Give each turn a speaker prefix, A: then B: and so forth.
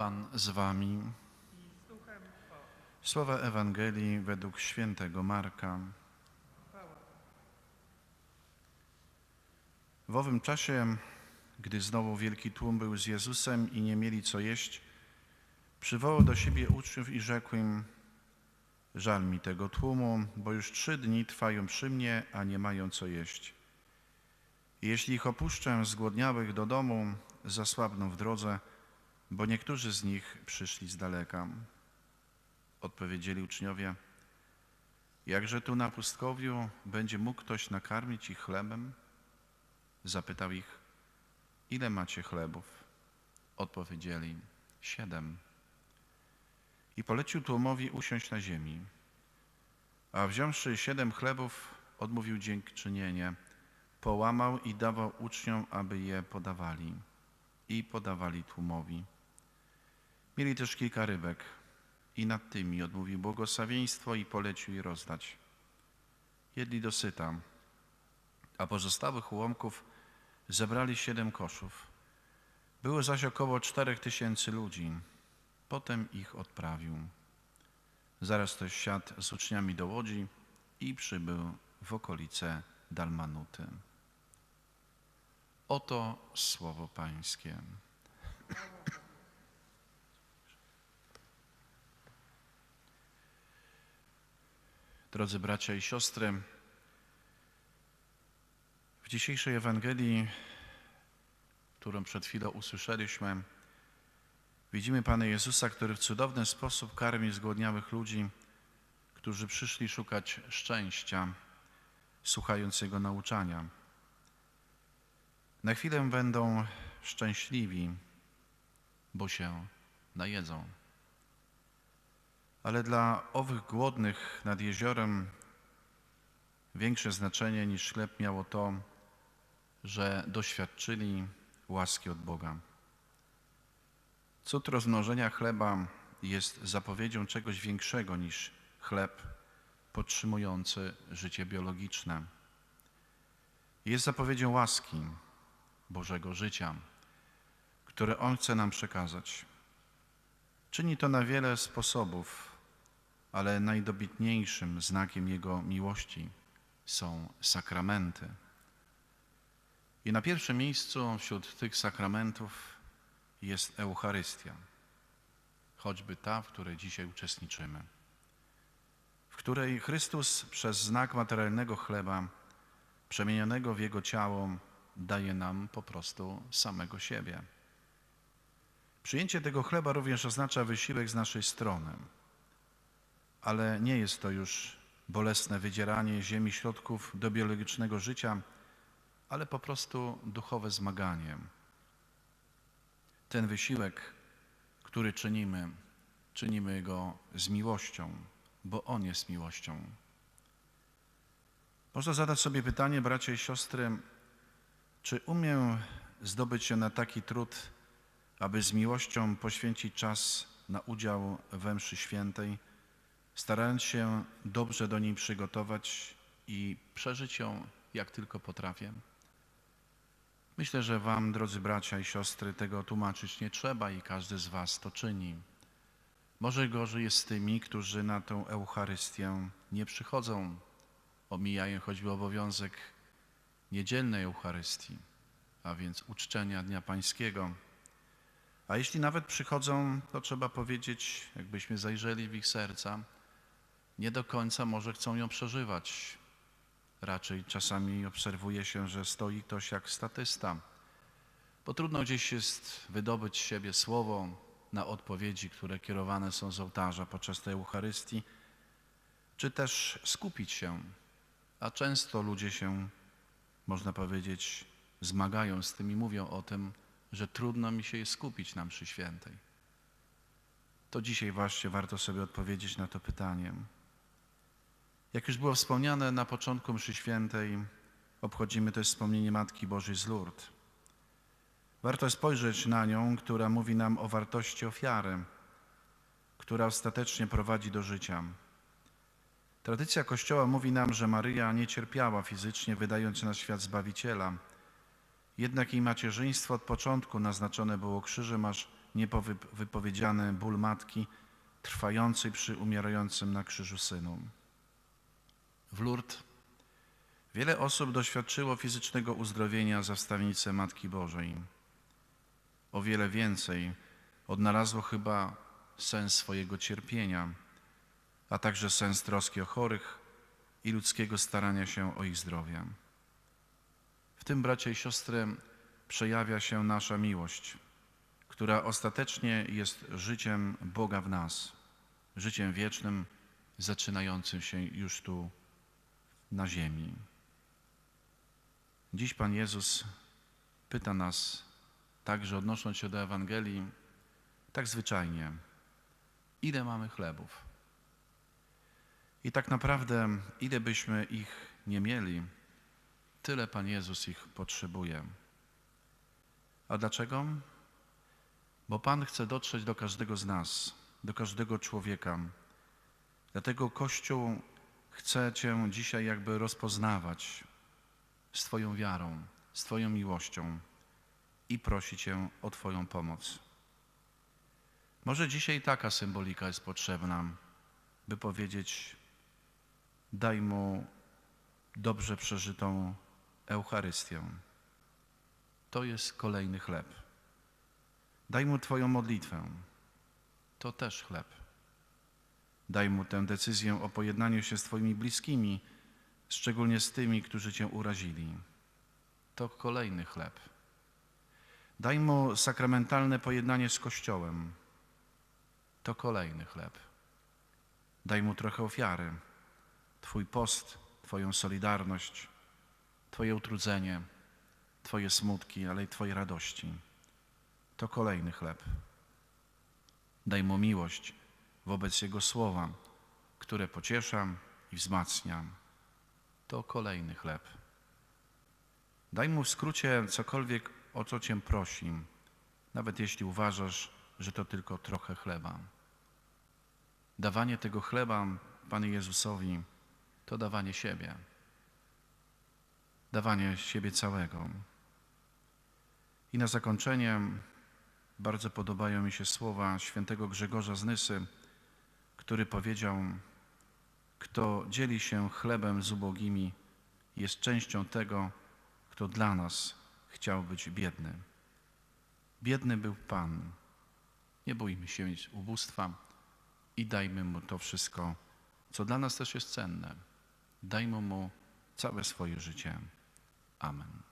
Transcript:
A: Pan z wami. Słowa Ewangelii według świętego Marka. W owym czasie, gdy znowu wielki tłum był z Jezusem i nie mieli co jeść, przywołał do siebie uczniów i rzekł im, żal mi tego tłumu, bo już trzy dni trwają przy mnie, a nie mają co jeść. Jeśli ich opuszczę zgłodniałych do domu, zasłabną w drodze, bo niektórzy z nich przyszli z daleka. Odpowiedzieli uczniowie, jakże tu na pustkowiu będzie mógł ktoś nakarmić ich chlebem? Zapytał ich, ile macie chlebów? Odpowiedzieli, siedem. I polecił tłumowi usiąść na ziemi. A wziąwszy siedem chlebów, odmówił dziękczynienie, połamał i dawał uczniom, aby je podawali. I podawali tłumowi. Mieli też kilka rybek i nad tymi odmówił błogosławieństwo i polecił je rozdać. Jedli dosyta, a pozostałych ułomków zebrali siedem koszów. Było zaś około czterech tysięcy ludzi. Potem ich odprawił. Zaraz też siadł z uczniami do łodzi i przybył w okolice Dalmanuty. Oto słowo Pańskie. Drodzy bracia i siostry, w dzisiejszej Ewangelii, którą przed chwilą usłyszeliśmy, widzimy Pana Jezusa, który w cudowny sposób karmi zgłodniałych ludzi, którzy przyszli szukać szczęścia, słuchając Jego nauczania. Na chwilę będą szczęśliwi, bo się najedzą. Ale dla owych głodnych nad jeziorem większe znaczenie niż chleb miało to, że doświadczyli łaski od Boga. Cud rozmnożenia chleba jest zapowiedzią czegoś większego niż chleb podtrzymujący życie biologiczne. Jest zapowiedzią łaski Bożego życia, które On chce nam przekazać. Czyni to na wiele sposobów, ale najdobitniejszym znakiem Jego miłości są sakramenty. I na pierwszym miejscu wśród tych sakramentów jest Eucharystia, choćby ta, w której dzisiaj uczestniczymy, w której Chrystus przez znak materialnego chleba, przemienionego w Jego ciało, daje nam po prostu samego siebie. Przyjęcie tego chleba również oznacza wysiłek z naszej strony, ale nie jest to już bolesne wydzieranie ziemi środków do biologicznego życia, ale po prostu duchowe zmaganie. Ten wysiłek, który czynimy, czynimy go z miłością, bo On jest miłością. Można zadać sobie pytanie, bracia i siostry, czy umiem zdobyć się na taki trud, aby z miłością poświęcić czas na udział we mszy świętej, starając się dobrze do niej przygotować i przeżyć ją jak tylko potrafię? Myślę, że Wam, drodzy bracia i siostry, tego tłumaczyć nie trzeba i każdy z Was to czyni. Może gorzej jest z tymi, którzy na tę Eucharystię nie przychodzą, omijają choćby obowiązek niedzielnej Eucharystii, a więc uczczenia Dnia Pańskiego. A jeśli nawet przychodzą, to trzeba powiedzieć, jakbyśmy zajrzeli w ich serca, nie do końca może chcą ją przeżywać. Raczej czasami obserwuje się, że stoi ktoś jak statysta, bo trudno gdzieś jest wydobyć z siebie słowo na odpowiedzi, które kierowane są z ołtarza podczas tej Eucharystii, czy też skupić się. A często ludzie się, można powiedzieć, zmagają z tym i mówią o tym, że trudno mi się jest skupić na mszy świętej. To dzisiaj właśnie warto sobie odpowiedzieć na to pytanie. Jak już było wspomniane na początku mszy świętej, obchodzimy też wspomnienie Matki Bożej z Lourdes. Warto spojrzeć na nią, która mówi nam o wartości ofiary, która ostatecznie prowadzi do życia. Tradycja Kościoła mówi nam, że Maryja nie cierpiała fizycznie, wydając na świat Zbawiciela. Jednak jej macierzyństwo od początku naznaczone było krzyżem, aż niewypowiedziany ból matki trwającej przy umierającym na krzyżu synu. W Lourdes wiele osób doświadczyło fizycznego uzdrowienia za wstawnicę Matki Bożej. O wiele więcej odnalazło chyba sens swojego cierpienia, a także sens troski o chorych i ludzkiego starania się o ich zdrowie. W tym, bracia i siostry, przejawia się nasza miłość, która ostatecznie jest życiem Boga w nas, życiem wiecznym, zaczynającym się już tu na ziemi. Dziś Pan Jezus pyta nas, także odnosząc się do Ewangelii, tak zwyczajnie, ile mamy chlebów? I tak naprawdę, ile byśmy ich nie mieli, tyle Pan Jezus ich potrzebuje. A dlaczego? Bo Pan chce dotrzeć do każdego z nas, do każdego człowieka. Dlatego Kościół chce Cię dzisiaj jakby rozpoznawać z Twoją wiarą, z Twoją miłością i prosi Cię o Twoją pomoc. Może dzisiaj taka symbolika jest potrzebna, by powiedzieć: Daj mu dobrze przeżytą Eucharystię. To jest kolejny chleb. Daj mu Twoją modlitwę. To też chleb. Daj mu tę decyzję o pojednaniu się z Twoimi bliskimi, szczególnie z tymi, którzy Cię urazili. To kolejny chleb. Daj mu sakramentalne pojednanie z Kościołem. To kolejny chleb. Daj mu trochę ofiary. Twój post, Twoją solidarność, Twoje utrudzenie, Twoje smutki, ale i Twoje radości. To kolejny chleb. Daj mu miłość wobec Jego słowa, które pociesza i wzmacnia. To kolejny chleb. Daj mu w skrócie cokolwiek, o co Cię prosi, nawet jeśli uważasz, że to tylko trochę chleba. Dawanie tego chleba Panu Jezusowi to dawanie siebie. Dawanie siebie całego. I na zakończenie bardzo podobają mi się słowa świętego Grzegorza z Nysy, który powiedział: Kto dzieli się chlebem z ubogimi, jest częścią tego, kto dla nas chciał być biedny. Biedny był Pan. Nie bójmy się mieć ubóstwa i dajmy Mu to wszystko, co dla nas też jest cenne. Dajmy Mu całe swoje życie. Amen.